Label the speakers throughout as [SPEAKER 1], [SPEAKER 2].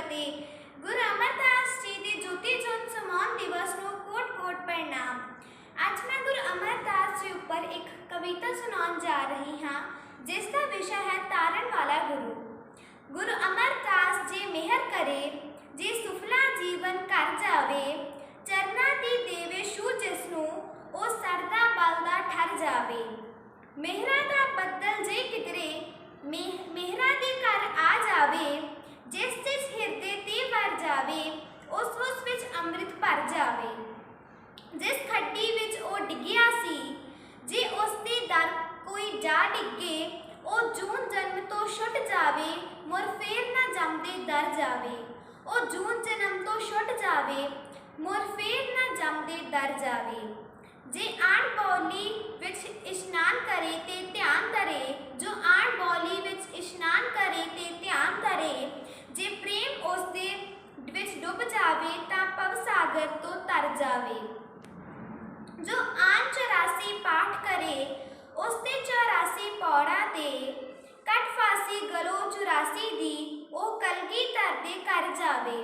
[SPEAKER 1] ਫਤਿਹ ਗੁਰੂ ਅਮਰਦਾਸ ਜੀ ਦੇ ਜੋਤੀ ਜੋਤ ਸਮਾਨ ਦਿਵਸ ਨੂੰ ਕੋਟ-ਕੋਟ ਪ੍ਰਣਾਮ ਅੱਜ ਮੈਂ ਗੁਰੂ ਅਮਰਦਾਸ ਜੀ ਉੱਪਰ ਇੱਕ ਕਵਿਤਾ ਸੁਣਾਉਣ ਜਾ ਰਹੀ ਹਾਂ ਜਿਸ ਦਾ ਵਿਸ਼ਾ ਹੈ ਤਾਰਨ ਵਾਲਾ ਗੁਰੂ ਗੁਰੂ ਅਮਰਦਾਸ ਜੀ ਮਿਹਰ ਕਰੇ ਜੀ ਸੁਫਲਾ ਜੀਵਨ ਕਰ ਜਾਵੇ ਚਰਨਾਂ ਦੀ ਦੇਵੇ ਛੂ ਜਿਸ ਨੂੰ ਉਹ ਸਰਦਾ ਬਲਦਾ ਠਰ ਜਾਵੇ ਮਿਹਰਾਂ ਦਾ ਬੱਦਲ ਜੇ ਕਿਧਰੇ ਮਿਹ- ਮਿਹਰਾਂ ਦੇ ਘਰ ਆ ਜਾਵੇ ਜਿਸ ਜਿਸ ਹਿਰਦੇ ਤੇ ਵਰ ਜਾਵੇ ਉਸ ਉਸ ਵਿੱਚ ਅੰਮ੍ਰਿਤ ਭਰ ਜਾਵੇ ਜਿਸ ਖੱਡੀ ਵਿੱਚ ਉਹ ਡਿੱਗਿਆ ਸੀ ਜੇ ਉਸ ਦੇ ਦਰ ਕੋਈ ਜਾ ਡਿੱਗੇ ਉਹ ਜੂਨ ਜਨਮ ਤੋਂ ਛੁੱਟ ਜਾਵੇ ਮੁਰ ਫੇਰ ਨਾ ਜੰਮਦੇ ਦਰ ਜਾਵੇ। ਉਹ ਜੂਨ ਜਨਮ ਤੋਂ ਛੁੱਟ ਜਾਵੇ ਮੁਰ ਫੇਰ ਨਾ ਜੰਮਦੇ ਦਰ ਜਾਵੇ। ਜੇ ਆਣ ਬੌਲੀ ਵਿੱਚ ਇਸ਼ਨਾਨ ਕਰੇ ਤੇ ਧਿਆਨ ਧਰੇ, ਜੋ ਆਣ ਬੌਲੀ ਵਿੱਚ ਇਸ਼ਨਾਨ ਕਰੇ ਤੇ ਧਿਆਨ ਧਰੇ, ਜੇ ਪ੍ਰੇਮ ਉਸ ਦੇ ਵਿੱਚ ਡੁੱਬ ਜਾਵੇ ਤਾਂ ਭਵ ਸਾਗਰ ਤੋਂ ਤਰ ਜਾਵੇ ਜੋ ਆਨ 84 ਪਾਠ ਕਰੇ ਉਸ ਤੇ 84 ਪੌੜਾ ਦੇ ਕਟ ਫਾਸੀ 84 ਦੀ ਉਹ ਕਲਗੀ ਧਰ ਦੇ ਕਰ ਜਾਵੇ,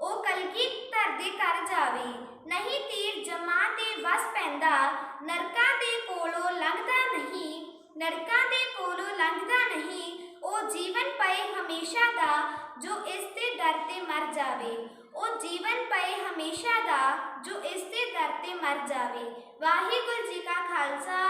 [SPEAKER 1] ਉਹ ਕਲਗੀ ਧਰ ਦੇ ਕਰ ਜਾਵੇ। ਨਹੀਂ ਤੀਰ ਜਮਾ ਤੇ ਵਸ ਪੈਂਦਾ, ਨਰਕਾਂ ਦੇ ਕੋਲੋਂ ਲੰਘਦਾ ਨਹੀਂ, ਨਰਕਾਂ ਦੇ ਕੋਲੋਂ ਲੰਘਦਾ ਨਹੀਂ। ਉਹ ਜੀਵਨ ਪਏ ਹਮੇਸ਼ਾ ਦਾ, ਜੋ ਇਸ ਦੇ ਦਰ ਤੇ ਮਰ ਜਾਵੇ। ਉਹ ਜੀਵਨ ਪਏ ਹਮੇਸ਼ਾ ਦਾ, ਜੋ ਇਸ ਦੇ ਦਰ ਤੇ ਮਰ ਜਾਵੇ। ਵਾਹਿਗੁਰੂ ਜੀ ਕਾ ਖਾਲਸਾ